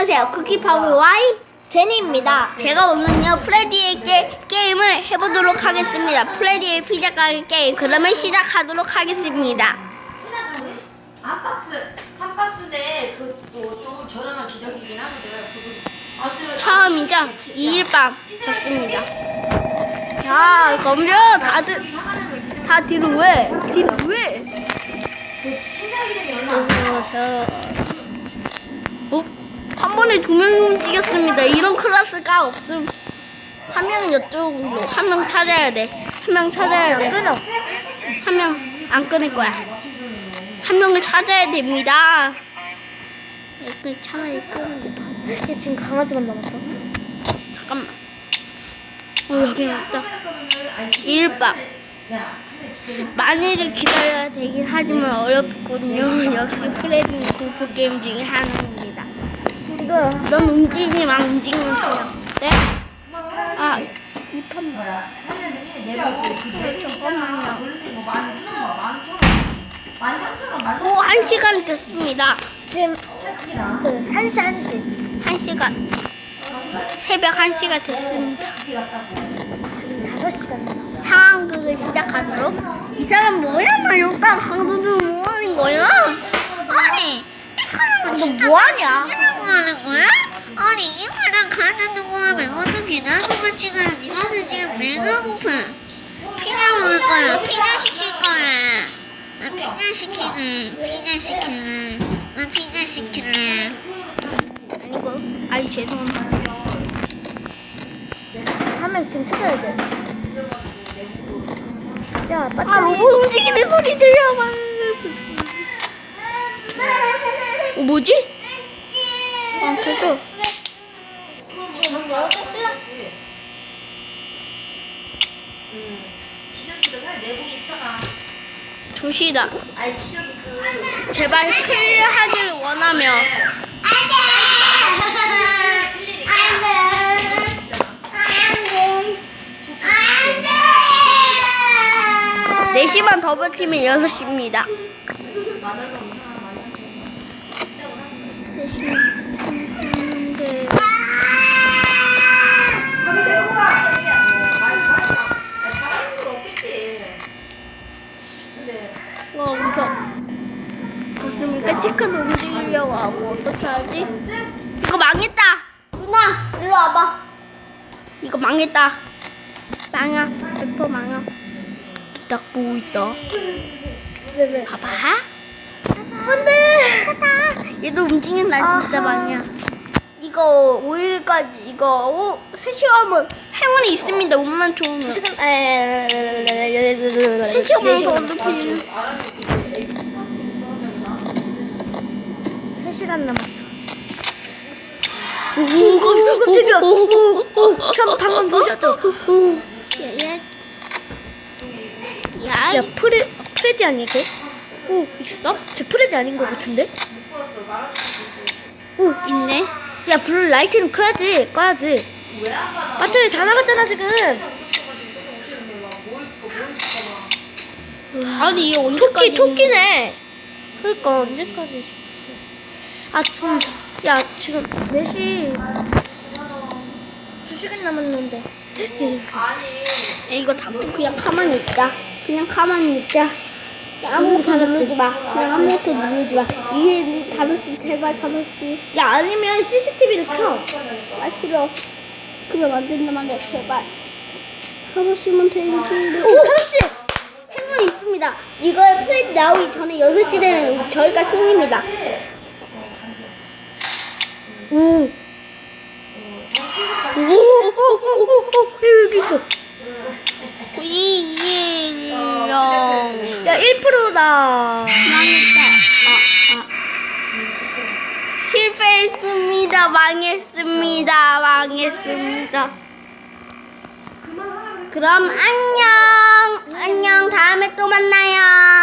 안녕하세요. 쿠키파브 Y 제니입니다. 제가 오늘요 프레디에게 게임을 해보도록 하겠습니다. 프레디의 피자 가게 게임. 그러면 시작하도록 하겠습니다. 한 박스 한 박스인데 그좀 저렴한 기적이긴 하거든. 아무튼 처음이죠? 2일 밤 좋습니다. 자, 그러면 다들 다 뒤로 왜? 뒤로 왜? 신기한 기적이 얼마 어? 한 번에 두 명이 움직였습니다. 이런 클래스가 없음. 한 명은 이쪽으로, 한 명 찾아야 돼. 한 명 찾아야 돼. 끊어. 한 명 안 끊을 거야. 한 명을 찾아야 됩니다. 여기 차라리 끊는 게얘 지금 강아지만 남았어. 잠깐만. 어, 여기 왔다. 일밤. 많이를 기다려야 되긴 하지만 어렵군요. 역시 프레디 공포 게임 중에 하나입니다. 지금 넌 움직이지 마, 움직이면 돼요. 네? 아, 못한다. 거야. 하려면 내가 그 잠깐만요. 만 삼천 원, 만 오, 한 시간 됐습니다. 지금 한시 한시. 한 시간. 새벽 한 시가 됐습니다. 지금 다섯 시간 남았어. 상황극을 시작하도록. 이 사람 뭐야? 나 여기다 강도도 뭐 하는 거야? 아니 이 사람은 진짜 뭐하냐? 하는 거야? 아니 이거랑 하면 어떻게 나도 같이 가야지 나는 지금 배가 고파 피자 먹을 거야 피자 시킬 거야 나 피자 시킬래 피자 시킬래 나 피자 시킬래 아니고, 아니, 죄송합니다. 한명 지금 찾아야 돼. 야, 아. 로봇 움직이는 소리 들려봐. 어, 뭐지? 아, 저죠. 기적이도 살 내복 있잖아. 2시다. 아니 기적이 그 제발 클리어하길 원하며. 네시만더 버티면 6시입니다. 와, 무서워. 좋습니까? 치크도 움직이려고 하고, 어떻게 하지? 이거 망했다! 누나, 일로 와봐. 이거 망했다. 망아, 100% 망아. 딱 보고 있다. 왜, 왜? 봐봐. 안 돼! 얘도 움직인다, 진짜 아하. 망이야. 이거 5일까지, 이거 오, 3시간은 행운이 있습니다, 운만 좋으면. 시간, 에, 3시간만 더 높이면. 3시간 남았어. 오, 오, 깜짝이야. 오, 오, 오, 저 방금 보셨죠? 얘, 야, 야, 프레, 프레디 아니야, 걔? 오, 있어? 쟤 프레디 아닌 것 같은데? 오, 있네. 야, 불 라이트는 꺼야지, 꺼야지. 배터리 다 나갔잖아, 지금. 아니, 얘 토끼, 언제까지? 토끼네. 그러니까, 언제까지. 아, 좀, 야, 지금 4시. 2시간 남았는데. 야, 이거 닫고 그냥 가만히 있자. 그냥 가만히 있자. 야, 아무것도 누르지 마. 그냥 아무것도 누르지 마. 이게 다섯 시 제발 다섯 시. 야, 아니면 CCTV를 켜. 아 싫어. 그러면 안 된다만 해 제발. 시면 되는데. 오, 5시! 행운이 있습니다. 이거 프레드 나오기 전에 여섯 시 되면 저희가 승리입니다. 오. 오, 오, 오, 오, 오, 여기 있어. 이일영 야, 1%다. 망했다. 아, 아. 실패했습니다. 망했습니다. 망했습니다. 그럼 안녕. 안녕. 다음에 또 만나요.